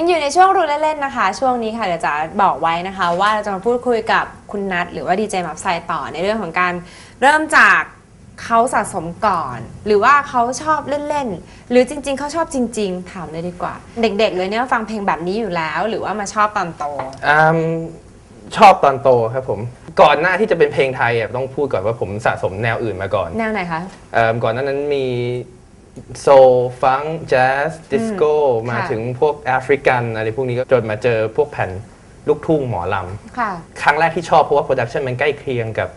ยังอยู่ในช่วงรู้เล่นๆนะคะ ช่วงนี้ค่ะเดี๋ยวจะบอกไว้นะคะ ว่าเราจะมาพูดคุยกับคุณนัทหรือว่าดีเจมับไซต่อในเรื่องของการเริ่มจากเขาสะสมก่อน หรือว่าเขาชอบเล่นๆ หรือจริง ๆเขาชอบจริง ๆ ถามเลยดีกว่า เด็ก ๆ เลยเนี่ยฟังเพลงแบบนี้อยู่แล้ว หรือว่ามาชอบตอนโต อืมชอบตอนโตครับผม ก่อนหน้าที่จะเป็นเพลงไทยอะต้องพูดก่อนว่าผมสะสมแนวอื่นมาก่อนแนวไหนคะ เอิ่มก่อนหน้านั้นมี โซลฟังแจ๊สดิสโก้มาค่ะถึงพวกแอฟริกันอะไรพวกนี้ก็จนมาเจอพวกแผ่นลูกทุ่งหมอลำค่ะครั้งแรกที่ชอบเพราะว่าโปรดักชันมันใกล้เคียงกับ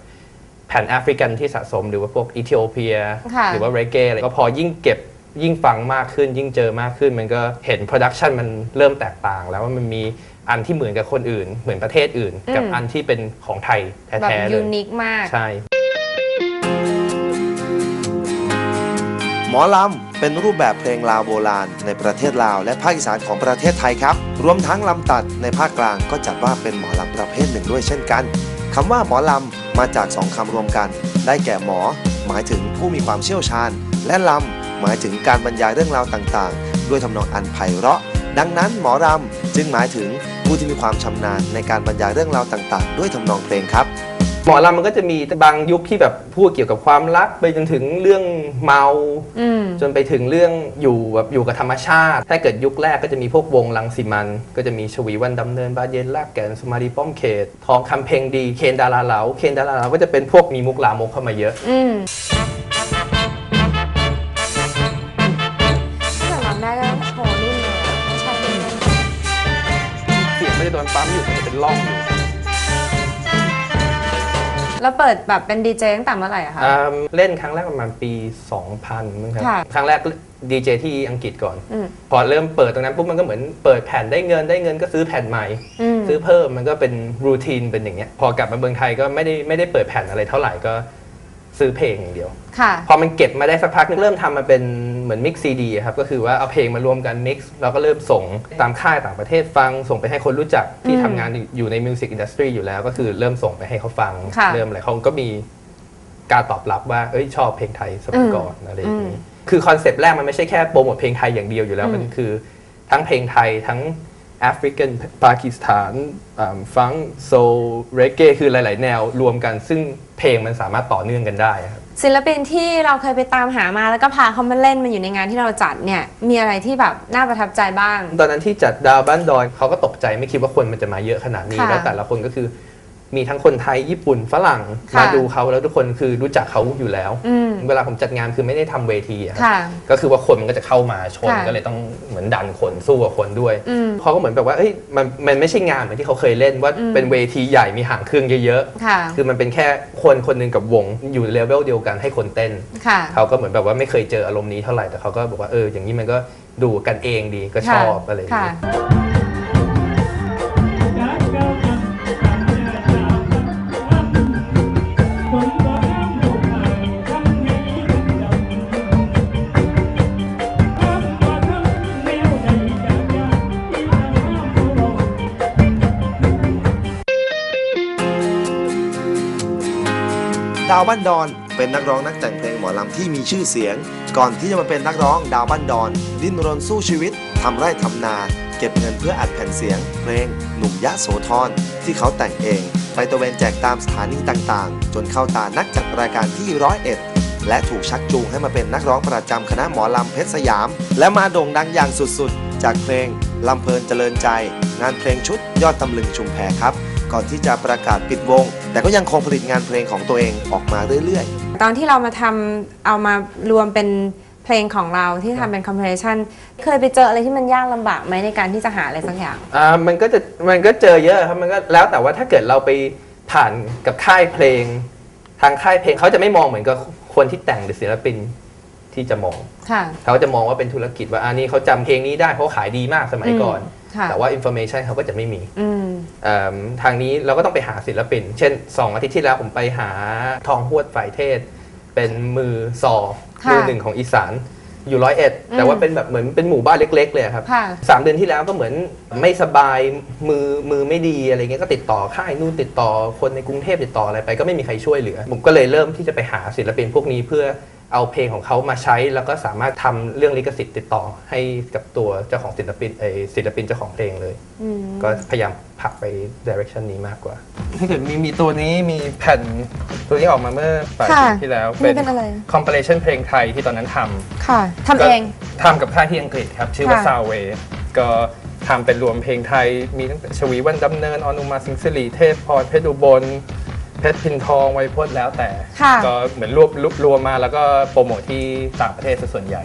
แผ่นแอฟริกันที่สะสมหรือว่าพวกอิเธโอเปียค่ะหรือว่าเรเกอะไรก็พอยิ่งเก็บยิ่งฟังมากขึ้น ยิ่งเจอมากขึ้น มันก็เห็นโปรดักชันมันเริ่มแตกต่าง แล้วว่ามันมีอันที่เหมือนกับคนอื่น เหมือนประเทศอื่น กับอืมอันที่เป็นของไทยแบบแท้ๆเลยูยนิคมากใช่ มอลำเป็นรูปแบบเพลงลาวโบราณ ในประเทศลาวและภาคอีสานของประเทศไทยครับ รวมทั้งลำตัดในภาคกลางก็จัดว่าเป็นหมอลำประเภทหนึ่งด้วยเช่นกันคำว่าหมอลำมาจากสองคำรวมกัน ได้แก่หมอ หมายถึงผู้มีความเชี่ยวชาญ และลำหมายถึงการบรรยายเรื่องราวต่างๆ ด้วยทำนองอันไพเราะ ดังนั้นหมอรำจึงหมายถึงผู้ที่มีความชำนาญในการบรรยายเรื่องราวต่างๆ ด้วยทำนองเพลงครับ หมอลำมันก็จะมีบางยุคที่แบบพูดเกี่ยวกับความรักไปจนถึงเรื่องเมา อืม จนไปถึงเรื่องอยู่แบบอยู่กับธรรมชาติ ถ้าเกิดยุคแรกก็จะมีพวกวงลังสิมัน ก็จะมีชวีวันดำเนินบานเย็นลากแก่นสมารีป้อมเขต ทองคำเพลงดีเคนดาราเหลาเคนดาราเหลาก็จะเป็นพวกมีมุกลามกเข้ามาเยอะ อืมถ้าเกิดร้องได้ก็โชว์นิ่มเลยอะไม่ใช่เล่นเสียงไม่ได้โดนปั๊มอยู่แต่เป็นร่องอยู่ๆ แล้วเปิดแบบเป็นดีเจตั้งแต่เมื่อไหร่อะคะ อ่าเล่นครั้งแรกประมาณปี 2000มั้งครับค่ะ ครั้งแรกดีเจที่อังกฤษก่อน อืมพอเริ่มเปิดตรงนั้นปุ๊บมันก็เหมือนเปิดแผ่นได้เงินได้เงินก็ซื้อแผ่นใหม่ อืมซื้อเพิ่มมันก็เป็นรูทีนเป็นอย่างเงี้ย พอกลับมาเมืองไทยก็ไม่ได้ไม่ได้เปิดแผ่นอะไรเท่าไหร่ก็ซื้อเพลงอย่างเดียว ค่ะ พอมันเก็บมาได้สักพักนึงเริ่มทำมาเป็น เหมือนมิกซ์ซีดีครับก็คือว่าเอาเพลงมารวมกันมิกซ์แล้วก็เริ่มส่งตามค่ายต่างประเทศฟัง ส่งไปให้คนรู้จักที่อืมทำงานอยู่ในมิวสิกอินดัสทรีอยู่แล้ว ก็คือเริ่มส่งไปให้เขาฟังค่ะเริ่มอะไรเขาก็มีการตอบรับว่าเอ้ยชอบเพลงไทยสมัยก่อนอะไรอย่างอืนี้มคือคอนเซปต์แรกมันไม่ใช่แค่โปรโมทเพลงไทยอย่างเดียวอยู่แล้วอืมมันคือ ทั้งเพลงไทยทั้งแอฟริกันปากีสถานฟังโซเรเกคือหลาย ๆ แนวรวมกัน ซึ่งเพลงมันสามารถต่อเนื่องกันได้ครับ ศิลปินที่เราเคยไปตามหามาแล้วก็พาเขามาเล่นมาอยู่ในงานที่เราจัดเนี่ย มีอะไรที่แบบน่าประทับใจบ้าง ตอนนั้นที่จัดดาวบ้านดอยเขาก็ตกใจไม่คิดว่าคนมันจะมาเยอะขนาดนี้ค่ะ แล้วแต่ละคนก็คือ มีทั้งคนไทยญี่ปุ่นฝรั่งค่ะมาดูเขาแล้วทุกคนคือรู้จักเขาอยู่แล้ว อืมเวลาผมจัดงานคือไม่ได้ทำเวทีอะครับค่ะก็คือว่าคนมันก็จะเข้ามาชนค่ะก็เลยต้องเหมือนดันคนสู้กับคนด้วยอืมเขาก็เหมือนแบบว่าเอ้ยมันมันไม่ใช่งานเหมือนที่เขาเคยเล่นว่าอืม เป็นเวทีใหญ่มีหางเครื่องเยอะค่ะ ๆ คือมันเป็นแค่คนคนหนึ่งกับวงอยู่เลเวลเดียวกันให้คนเต้น ค่ะ เขาก็เหมือนแบบว่าไม่เคยเจออารมณ์นี้เท่าไหร่แต่เขาก็บอกว่าเอออย่างนี้มันก็ดูกันเองดีก็ชอบอะไรอย่างค่ะาวบ้านดอน เป็นนักร้องนักแต่งเพลงหมอลำที่มีชื่อเสียง ก่อนที่จะมาเป็นนักร้องดาวบ้านดอน ดิ้นรนสู้ชีวิตทำไร่ทำนา เก็บเงินเพื่ออัดแผ่นเสียง เพลงหนุ่มยะโสธรที่เขาแต่งเอง ไปตะเวนแจกตามสถานีต่างๆ จนเข้าตานักจัดรายการที่ร้อยเอ็ดและถูกชักจูงให้มาเป็นนักร้องประจำคณะหมอลำเพชรสยาม และมาโด่งดังอย่างสุดๆ จากเพลงลำเพลินเจริญใจ งานเพลงชุดยอดตำลึงชุมแพครับ ก่อนที่จะประกาศปิดวง แต่ก็ยังคงผลิตงานเพลงของตัวเองออกมาเรื่อยๆตอนที่เรามาทำเอามารวมเป็นเพลงของเราที่ทำเป็นคอมเพลชันเคยไปเจออะไรที่มันยากลำบากไหมในการที่จะหาอะไรสักอย่าง อ่ามันก็จะมันก็เจอเยอะครับมันก็แล้วแต่ว่าถ้าเกิดเราไปผ่านกับค่ายเพลง ทางค่ายเพลงเขาจะไม่มองเหมือนกับคนที่แต่งหรือศิลปินที่จะมอง ค่ะ เขาจะมองว่าเป็นธุรกิจว่าอันนี้เขาจำเพลงนี้ได้เพราะขายดีมากสมัยก่อนค่ะ แต่ว่าอินโฟเมชันเขาก็จะไม่มีอืมเอิ่มทางนี้เราก็ต้องไปหาศิลปิน เช่น 2 อาทิตย์ที่แล้วผมไปหาทองหวดฝ่ายเทศ เป็นมือซอค่ะมือหนึ่งของอีสาน อยู่ร้อยเอ็ดแต่ว่าเป็นแบบเหมือนเป็นหมู่บ้านเล็ก ๆ เลยครับค่ะ สามเดือนที่แล้วก็เหมือนไม่สบายมือมือไม่ดีอะไรเงี้ยก็ติดต่อค่ายนู่นติดต่อคนในกรุงเทพติดต่ออะไรไปก็ไม่มีใครช่วยเหลือ ผมก็เลยเริ่มที่จะไปหาศิลปินพวกนี้เพื่อเอาเพลงของเขามาใช้แล้วก็สามารถทำเรื่องลิขสิทธิ์ติดต่อให้กับตัวเจ้าของศิลปินเออศิลปินเจ้าของเพลงเลย อืม ก็พยายามผลักไป direction นี้มากกว่า ถ้าเกิดมีมีตัวนี้มีแผ่นตัวนี้ออกมาเมื่อปลายค่ะปีที่แล้วนี่เป็นอะไร compilation เพลงไทยที่ตอนนั้นทำค่ะทำเองทำกับค่ายที่อังกฤษครับ ชื่อว่า ค่ะซาวเวก็ทำเป็นรวมเพลงไทย มีตั้งแต่ชวีวันดำเนินออนุมาสิงห์สิริเทพพรเพชรอุบล เพชรพินทองไวยพจน์แล้วแต่ ค่ะ ก็เหมือนรวบรวบรวมมาแล้วก็โปรโมทที่ต่างประเทศซะส่วนใหญ่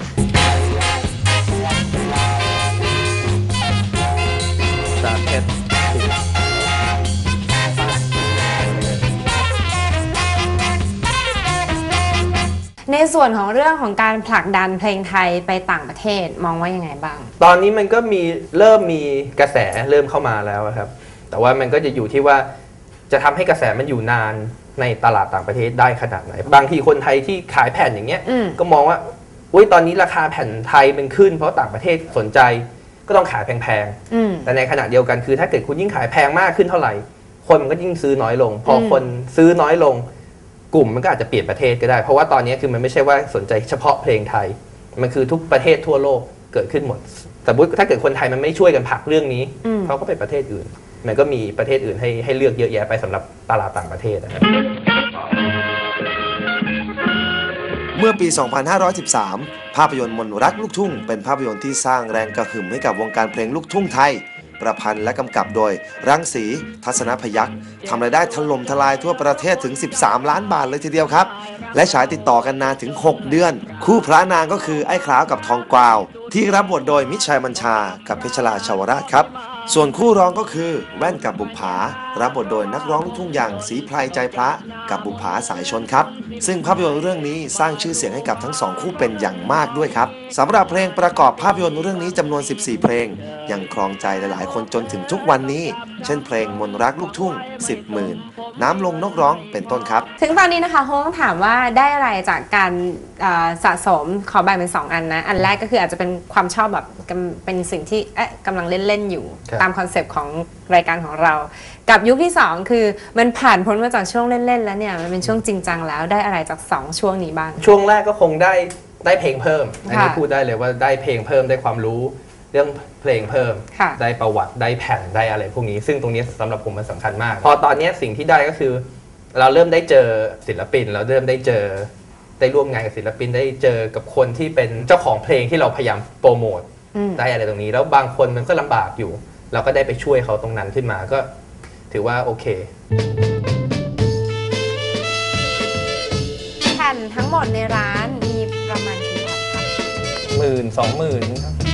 ในส่วนของเรื่องของการผลักดันเพลงไทยไปต่างประเทศมองว่ายังไงบ้าง ตอนนี้มันก็มีเริ่มมีกระแสเริ่มเข้ามาแล้วครับ แต่ว่ามันก็จะอยู่ที่ว่าจะทำให้กระแสมันอยู่นานในตลาดต่างประเทศได้ขนาดไหน บางทีคนไทยที่ขายแผ่นอย่างเงี้ยอืมก็มองว่าอุ้ยตอนนี้ราคาแผ่นไทยมันขึ้น เพราะต่างประเทศสนใจก็ต้องขายแพงอืมๆแต่ในขณะเดียวกันคือ ถ้าเกิดคุณยิ่งขายแพงมากขึ้นเท่าไหร่ คนมันก็ยิ่งซื้อน้อยลง พออมคนซื้อน้อยลง กลุ่มมันก็อาจจะเปลี่ยนประเทศก็ได้ เพราะว่าตอนนี้คือมันไม่ใช่ว่าสนใจเฉพาะเพลงไทย มันคือทุกประเทศทั่วโลกเกิดขึ้นหมดสมมติถ้าเกิดคนไทยมันไม่ช่วยกันผลักเรื่องนี้อืมเขาก็ไปประเทศอื่น มันก็มีประเทศอื่นให้ให้เลือกเยอะแยะไปสำหรับตลาดต่างประเทศนะครับเมื่อปี 2513 ภาพยนตร์มนต์รักลูกทุ่ง เป็นภาพยนตร์ที่สร้างแรงกระหึ่มให้กับวงการเพลงลูกทุ่งไทย ประพันธ์และกำกับโดย รังสีทัศนพยักษ์ทำรายได้ถล่มทลายทั่วประเทศถึง 13 ล้านบาทเลยทีเดียวครับ และฉายติดต่อกันนานถึง 6 เดือน คู่พระนางก็คือไอ้ขาวกับทองกวาว ที่รับบทโดยมิชัยบัญชา กับเพชรลาชาวราชครับ ส่วนคู่ร้องก็คือแว่นกับบุกผา รับบทโดยนักร้องลูกทุ่งอย่างสีไพรใจพระกับบุปผาสายชนครับ ซึ่งภาพยนตร์เรื่องนี้สร้างชื่อเสียงให้กับทั้งสองคู่เป็นอย่างมากด้วยครับสำหรับเพลงประกอบภาพยนตร์เรื่องนี้จำนวน 14 เพลง ยังครองใจหลายๆ คนจนถึงทุกวันนี้ เช่นเพลงมนต์รักลูกทุ่ง 10หมื่นน้ำลงนกร้องเป็นต้นครับ ถึงตอนนี้นะคะคงต้องถามว่าได้อะไรจากการเอ่อสะสมขอแบ่งเป็น 2 อันนะ อันแรกก็คืออาจจะเป็นความชอบแบบกำเป็นสิ่งที่เอ๊ะกำลังเล่น ๆ อยู่ครับตามคอนเซปต์ของรายการของเรากับยุคที่ 2 คือมันผ่านพ้นมาจากช่วงเล่น ๆ แล้วเนี่ย มันเป็นช่วงจริงจังแล้วได้อะไรจาก 2 ช่วงนี้บ้าง ช่วงแรกก็คงได้ได้เพลงเพิ่ม อันนี้ค่ะพูดได้เลยว่าได้เพลงเพิ่มได้ความรู้เรื่องเพลงเพิ่มค่ะได้ประวัติได้แผ่นได้อะไรพวกนี้ ซึ่งตรงนี้สำหรับผมมันสำคัญมาก พอตอนนี้สิ่งที่ได้ก็คือ เราเริ่มได้เจอศิลปิน เราเริ่มได้เจอได้ร่วมงานกับศิลปินได้เจอกับคนที่เป็นเจ้าของเพลงที่เราพยายามโปรโมทอืมได้อะไรตรงนี้ แล้วบางคนมันก็ลำบากอยู่ เราก็ได้ไปช่วยเขาตรงนั้นขึ้นมาก็ ถือว่าโอเค แผ่นทั้งหมดในร้านมีประมาณกี่แผ่นคะ หมื่นสองหมื่นครับ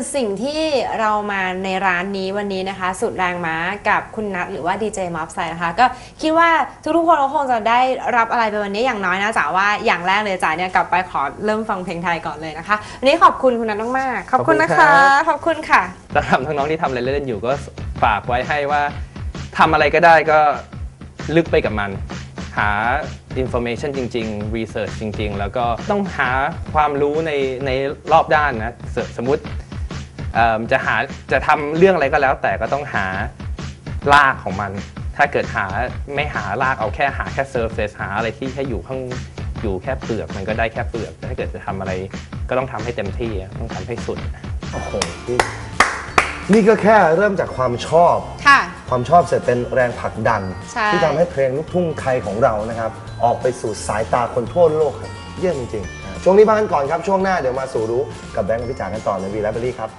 คือสิ่งที่เรามาในร้านนี้วันนี้นะคะ สุดแรงม้ากับคุณนัทหรือว่าดีเจมอฟไซนะคะ ก็คิดว่าทุกๆคนก็คงจะได้รับอะไรไปวันนี้อย่างน้อยนะจ๋าว่าอย่างแรกเลยจ๋าเนี่ยกลับไปขอเริ่มฟังเพลงไทยก่อนเลยนะคะวันนี้ขอบคุณคุณนัทมากๆขอบคุณนะคะ ขอบคุณค่ะสำหรับน้องๆที่ทำอะไรเล่นๆอยู่ก็ฝากไว้ให้ว่าทำอะไรก็ได้ก็ลึกไปกับมันหา information จริง ๆ research จริง ๆ แล้วก็ต้องหาความรู้ในในรอบด้านนะสสมมุติเอิ่ม จะหาจะทำเรื่องอะไรก็แล้ว แต่ก็ต้องหารากของมัน ถ้าเกิดหาไม่หารากเอาแค่หาแค่ surface หาอะไรที่แค่อยู่ข้างอยู่แค่เปลือกมันก็ได้แค่เปลือกแต่ถ้าเกิดจะทำอะไรก็ต้องทำให้เต็มที่อะต้องทำให้สุดโอ้โหนี่นี่ก็แค่เริ่มจากความชอบค่ะ ความชอบเสร็จเป็นแรงผลักดัน ใช่ ที่ทำให้เพลงลูกทุ่งไทยของเรานะครับ ออกไปสู่สายตาคนทั่วโลกครับเยี่ยมจริงๆช่วงนี้พักกันก่อนครับ ช่วงหน้าเดี๋ยวมาสู่รู้กับแบงค์กับพิจารณ์กันต่อในวีแลบเบอรี่ครับ